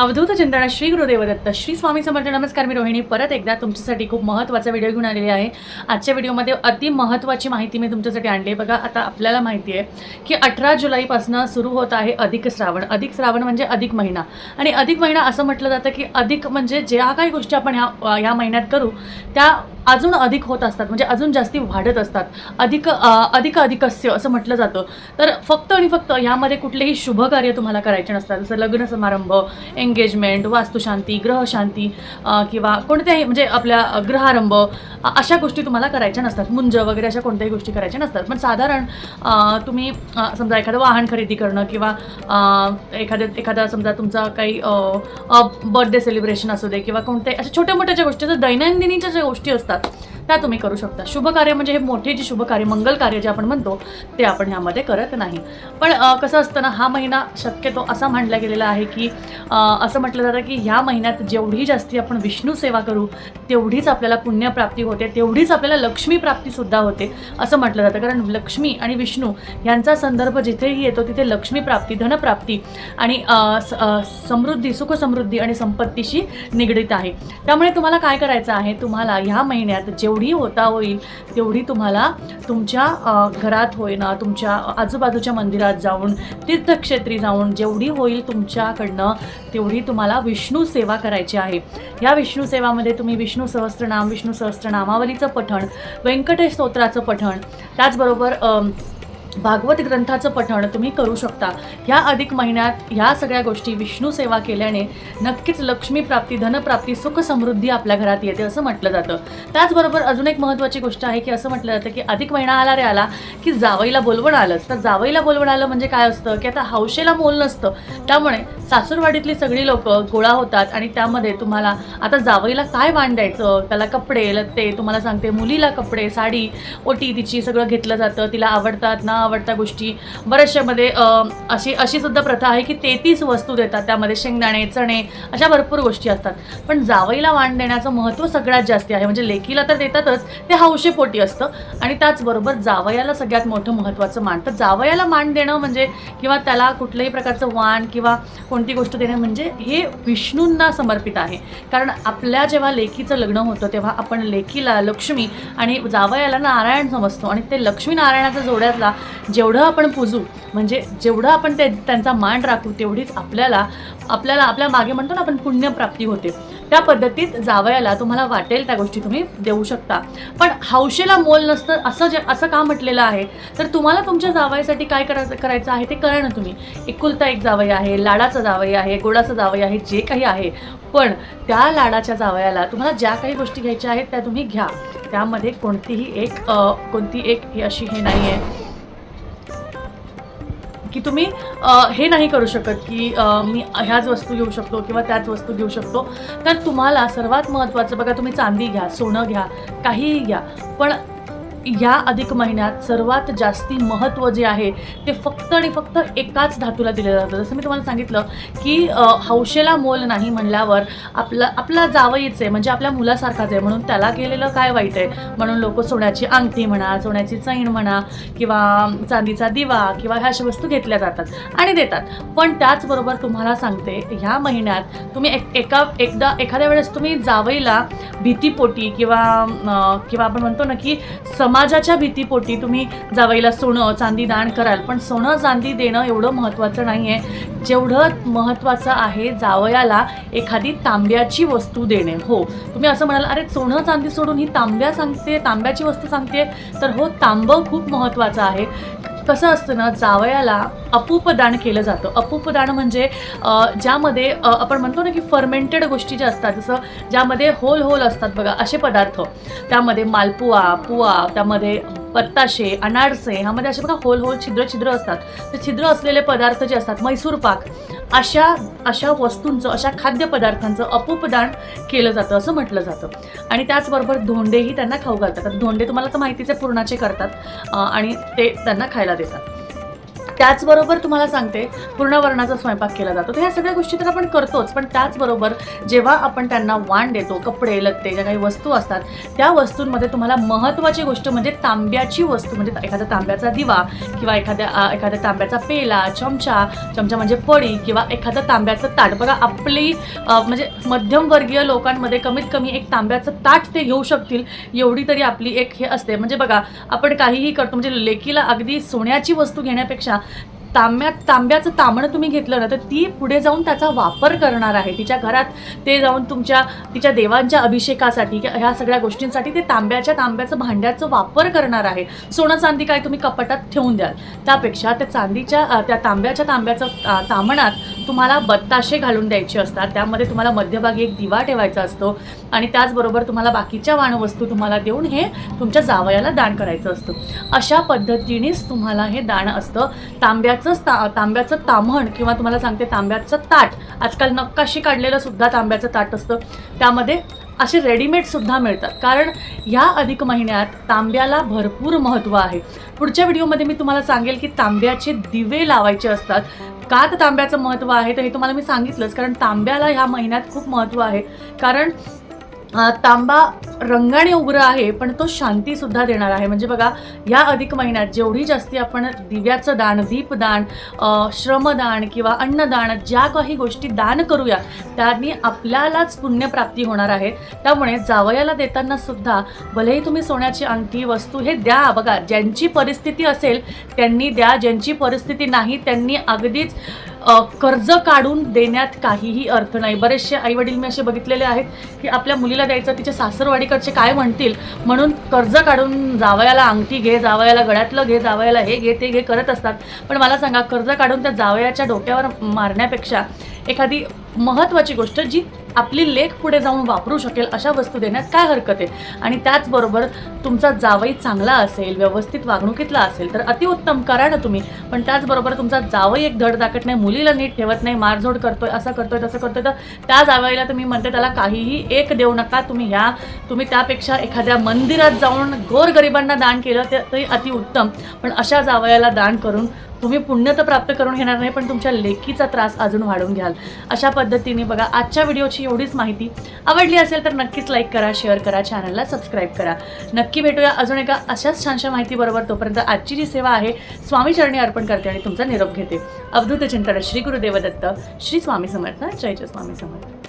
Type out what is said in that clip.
अवधूत चिंतन श्री गुरुदेव दत्त श्री स्वामी समर्थ नमस्कार. मी रोहिणी. परत एकदा तुमच्यासाठी खूप महत्त्वाचा व्हिडिओ घेऊन आलेली आहे. आजच्या व्हिडिओमध्ये अति महत्त्वाची माहिती मी तुमच्यासाठी आणली आहे. बघा आता आपल्याला माहिती आहे की अठरा जुलैपासून सुरू होत आहे अधिक श्रावण. अधिक श्रावण म्हणजे अधिक महिना. आणि अधिक महिना असं म्हटलं जातं की अधिक म्हणजे ज्या काही गोष्टी आपण ह्या ह्या महिन्यात करू त्या अजून अधिक होत असतात म्हणजे अजून जास्ती वाढत असतात. अधिक अधिक अधिकस्य असं म्हटलं जातं. तर फक्त आणि फक्त यामध्ये कुठलेही शुभ कार्य तुम्हाला करायचे नसतात. जसं लग्न समारंभ एंगेजमेंट वास्तुशांती ग्रहशांती किंवा कोणत्याही म्हणजे आपल्या ग्रहारंभ अशा गोष्टी तुम्हाला करायच्या नसतात. मुंज वगैरे अशा कोणत्याही गोष्टी करायच्या नसतात. पण साधारण तुम्ही समजा एखादं वाहन खरेदी करणं किंवा एखाद्या एखादा समजा तुमचा काही बर्थडे सेलिब्रेशन असू दे किंवा कोणत्याही अशा छोट्या मोठ्या ज्या गोष्टी असतात दैनंदिनीच्या ज्या गोष्टी असतात dostlar. त्या तुम्ही करू शकता. शुभ कार्य म्हणजे हे मोठे जे शुभ कार्य मंगल कार्य जे आपण म्हणतो ते आपण ह्यामध्ये करत नाही. पण कसं असतं ना हा महिना शक्यतो असा मांडला गेलेला आहे की असं म्हटलं जातं की ह्या महिन्यात जेवढी जास्ती आपण विष्णू सेवा करू तेवढीच आपल्याला पुण्यप्राप्ती होते तेवढीच आपल्याला लक्ष्मी प्राप्तीसुद्धा होते असं म्हटलं जातं. कारण लक्ष्मी आणि विष्णू यांचा संदर्भ जिथेही येतो तिथे लक्ष्मी प्राप्ती धनप्राप्ती आणि स- समृद्धी सुख समृद्धी आणि संपत्तीशी निगडीत आहे. त्यामुळे तुम्हाला काय करायचं आहे? तुम्हाला ह्या महिन्यात जेवढी होता होईल तेवढी तुम्हाला तुमच्या घरात होईना तुमच्या आजूबाजूच्या मंदिरात जाऊन तीर्थक्षेत्री जाऊन जेवढी होईल तुमच्याकडनं तेवढी तुम्हाला विष्णू सेवा करायची आहे. या विष्णू सेवामध्ये तुम्ही विष्णू सहस्त्रनाम विष्णू सहस्त्रनामावलीचं पठण व्यंकटेश स्तोत्राचं पठण त्याचबरोबर भागवत ग्रंथाचं पठण तुम्ही करू शकता. ह्या अधिक महिन्यात ह्या सगळ्या गोष्टी विष्णू सेवा केल्याने नक्कीच लक्ष्मी प्राप्ती धनप्राप्ती सुख समृद्धी आपल्या घरात येते असं म्हटलं जातं. त्याचबरोबर अजून एक महत्त्वाची गोष्ट आहे की असं म्हटलं जातं की अधिक महिना आला रे आला की जावईला बोलवण आलंच. तर जावईला बोलवण आलं म्हणजे काय असतं की आता हौशेला मोल नसतं. त्यामुळे सासूरवाडीतली सगळी लोक गोळा होतात आणि त्यामध्ये तुम्हाला आता जावईला काय वाण द्यायचं? त्याला कपडे लत्ते तुम्हाला सांगते मुलीला कपडे साडी ओटी तिची सगळं घेतलं जातं. तिला आवडतात ना आवडत्या गोष्टी. बऱ्याचशामध्ये अशी अशी सुद्धा प्रथा आहे की तेहतीस वस्तू देतात त्यामध्ये शेंगदाणे चणे अशा भरपूर गोष्टी असतात. पण जावईला वाण देण्याचं महत्त्व सगळ्यात जास्ती आहे. म्हणजे लेकीला तर देतातच ते हौशेपोटी असतं. आणि त्याचबरोबर जावयाला सगळ्यात मोठं महत्त्वाचं मान. तर जावयाला मान देणं म्हणजे किंवा त्याला कुठल्याही प्रकारचं वाण किंवा कोणती गोष्ट देणं म्हणजे हे विष्णूंना समर्पित आहे. कारण आपल्या जेव्हा लेकीचं लग्न होतं तेव्हा आपण लेकीला लक्ष्मी आणि जावयाला नारायण समजतो. आणि ते लक्ष्मी नारायणाच्या जोड्यातला जेवढं आपण पूजू म्हणजे जेवढं आपण ते त्यांचा मान राखू तेवढीच आपल्याला आपल्याला आपल्या मागे म्हणतो ना आपण पुण्यप्राप्ती होते. त्या पद्धतीत जावयाला तुम्हाला वाटेल त्या गोष्टी तुम्ही देऊ शकता. पण हौशेला मोल नसतं असं जे असं का म्हटलेलं आहे? तर तुम्हाला तुमच्या जावयासाठी काय करायचं करायचं आहे ते करा ना तुम्ही. एकुलता एक जावई आहे लाडाचं जावई आहे गोडाचं जावई आहे जे काही आहे. पण त्या लाडाच्या जावयाला तुम्हाला ज्या काही गोष्टी घ्यायच्या आहेत त्या तुम्ही घ्या. त्यामध्ये कोणतीही एक कोणती एक ही अशी हे नाही आहे की तुम्ही हे नाही करू शकत की मी ह्याच वस्तू घेऊ शकतो किंवा त्याच वस्तू घेऊ शकतो. तर तुम्हाला सर्वात महत्त्वाचं बघा तुम्ही चांदी घ्या सोनं घ्या काहीही घ्या. पण या अधिक महिन्यात सर्वात जास्ती महत्त्व जे आहे ते फक्त आणि फक्त एकाच धातूला दिलं जातं. जसं मी तुम्हाला सांगितलं की हौशेला मोल नाही म्हणल्यावर आपला आपला जावईच आहे म्हणजे आपल्या मुलासारखाच आहे. म्हणून त्याला केलेलं काय वाईट आहे? म्हणून लोक सोन्याची अंगठी म्हणा सोन्याची चैन म्हणा किंवा चांदीचा दिवा किंवा ह्या अशा वस्तू घेतल्या जातात आणि देतात. पण त्याचबरोबर तुम्हाला सांगते ह्या महिन्यात तुम्ही एक एका एकदा एखाद्या वेळेस तुम्ही जावईला भीतीपोटी किंवा किंवा आपण म्हणतो ना की समाजाच्या भीतीपोटी तुम्ही जावईला सोनं चांदी दान कराल. पण सोनं चांदी देणं एवढं महत्त्वाचं नाही आहे जेवढं महत्त्वाचं आहे जावयाला एखादी तांब्याची वस्तू देणे. हो तुम्ही असं म्हणाल अरे सोनं चांदी सोडून ही तांब्या सांगते तांब्याची वस्तू सांगते. तर हो तांबं खूप महत्त्वाचं आहे. कसं असतं ना जावयाला अपूपदान केलं जातं. अपूपदान म्हणजे ज्यामध्ये आपण म्हणतो ना की फर्मेंटेड गोष्टी ज्या असतात जसं ज्यामध्ये होल होल असतात बघा असे पदार्थ. त्यामध्ये मालपुआ पुआ त्यामध्ये पत्ताशे अनारसे ह्यामध्ये असे बघा होल होल छिद्र छिद्र असतात. ते छिद्र असलेले पदार्थ जे असतात मैसूर पाक अशा अशा वस्तूंचं अशा खाद्यपदार्थांचं अपूपदान केलं जातं असं म्हटलं जातं. आणि त्याचबरोबर धोंडेही त्यांना खाऊ घालतात. धोंडे तुम्हाला तर माहितीच आहे पूर्णाचे करतात आणि ते त्यांना खायला देतात. त्याचबरोबर तुम्हाला सांगते पूर्णवर्णाचा स्वयंपाक केला जातो. तर ह्या सगळ्या गोष्टी तर आपण करतोच पण त्याचबरोबर जेव्हा आपण त्यांना वाण देतो कपडे लत्ते ज्या काही वस्तू असतात त्या वस्तूंमध्ये तुम्हाला महत्त्वाची गोष्ट म्हणजे तांब्याची वस्तू म्हणजे एखादा तांब्याचा दिवा किंवा एखाद्या एखाद्या तांब्याचा पेला चमचा चमचा म्हणजे पडी किंवा एखादं तांब्याचं ताट. बघा आपली म्हणजे मध्यमवर्गीय लोकांमध्ये कमीत कमी एक तांब्याचं ताट ते घेऊ शकतील एवढी तरी आपली एक हे असते. म्हणजे बघा आपण काहीही करतो म्हणजे लेकीला अगदी सोन्याची वस्तू घेण्यापेक्षा तांब्यात तांब्याचं तांबणं तुम्ही घेतलं ना तर ती पुढे जाऊन त्याचा वापर करणार आहे. तिच्या घरात ते जाऊन तुमच्या तिच्या देवांच्या अभिषेकासाठी किंवा ह्या सगळ्या गोष्टींसाठी ते तांब्याच्या तांब्याचं भांड्याचं वापर करणार आहे. सोनं चांदी काय तुम्ही कपाटात ठेवून द्याल. त्यापेक्षा त्या चांदीच्या त्या तांब्याच्या तांब्याचं अ, तांबणात तुम्हाला बत्ताशे घालून द्यायचे असतात. त्यामध्ये तुम्हाला मध्यभागी एक दिवा ठेवायचा असतो आणि त्याचबरोबर तुम्हाला बाकीच्या वाणवस्तू तुम्हाला देऊन हे तुमच्या जावयाला दान करायचं असतं. अशा पद्धतीनेच तुम्हाला हे दान असतं. तांब्याचं ता तांब्याचं ताम्हण किंवा तुम्हाला सांगते तांब्याचं ताट. आजकाल नक्काशी काढलेलं सुद्धा तांब्याचं ताट असतं. त्यामध्ये असे रेडीमेडसुद्धा मिळतात. कारण ह्या अधिक महिन्यात तांब्याला भरपूर महत्त्व आहे. पुढच्या व्हिडिओमध्ये मी तुम्हाला सांगेल की तांब्याचे दिवे लावायचे असतात. का तर तांब्याचं महत्त्व आहे? तर हे तुम्हाला मी सांगितलंच. कारण तांब्याला ह्या महिन्यात खूप महत्त्व आहे. कारण तांबा रंगाने उग्र आहे पण तो शांतीसुद्धा देणार आहे. म्हणजे बघा या अधिक महिन्यात जेवढी जास्ती आपण दिव्याचं दान दीपदान श्रमदान किंवा अन्नदान ज्या काही गोष्टी दान करूया त्यांनी आपल्यालाच पुण्यप्राप्ती होणार आहे. त्यामुळे जावयाला देताना सुद्धा भलेही तुम्ही सोन्याची अंगठी वस्तू हे द्या. बघा ज्यांची परिस्थिती असेल त्यांनी द्या. ज्यांची परिस्थिती नाही त्यांनी अगदीच कर्ज काढून देण्यात काहीही अर्थ नाही. बरेचसे आईवडील मी असे बघितलेले आहेत की आपल्या मुलीला द्यायचं तिचे सासरवाडीकडचे काय म्हणतील? म्हणून कर्ज काढून जावयाला अंगठी घे जावयाला गळ्यातलं घे जावयाला हे घे ते घे करत असतात. पण मला सांगा कर्ज काढून त्या जावयाच्या डोक्यावर मारण्यापेक्षा एखादी महत्त्वाची गोष्ट जी आपली लेख पुढे जाऊन वापरू शकेल अशा वस्तू देण्यात काय हरकत आहे? आणि त्याचबरोबर तुमचा जावई चांगला असेल व्यवस्थित वागणुकीतला असेल तर अतिउत्तम करा ना तुम्ही. पण त्याचबरोबर तुमचा जावई एक धड दाखत नाही मुलीला नीट ठेवत नाही मारझोड करतोय असं करतोय तसं करतोय तर त्या जावईला तुम्ही म्हणते त्याला काहीही एक देऊ नका. तुम्ही ह्या तुम्ही त्यापेक्षा एखाद्या मंदिरात जाऊन गोरगरिबांना दान केलं ते तरी अतिउत्तम. पण अशा जावयाला दान करून तुम्ही पुण्य तर प्राप्त करून घेणार नाही पण तुमच्या लेखीचा त्रास अजून वाढवून घ्याल. अशा पद्धतीने बघा आजच्या व्हिडिओची एवढीच माहिती आवडली असेल तर नक्कीच लाईक करा शेअर करा चॅनलला सबस्क्राईब करा. नक्की भेटूया अजून एका अशाच छानशा माहितीबरोबर. तोपर्यंत आजची जी सेवा आहे स्वामी चरणी अर्पण करते आणि तुमचा निरोप घेते. अवधूत चिंतन श्री गुरुदेव दत्त श्री स्वामी समर्थ जय जय स्वामी समर्थ.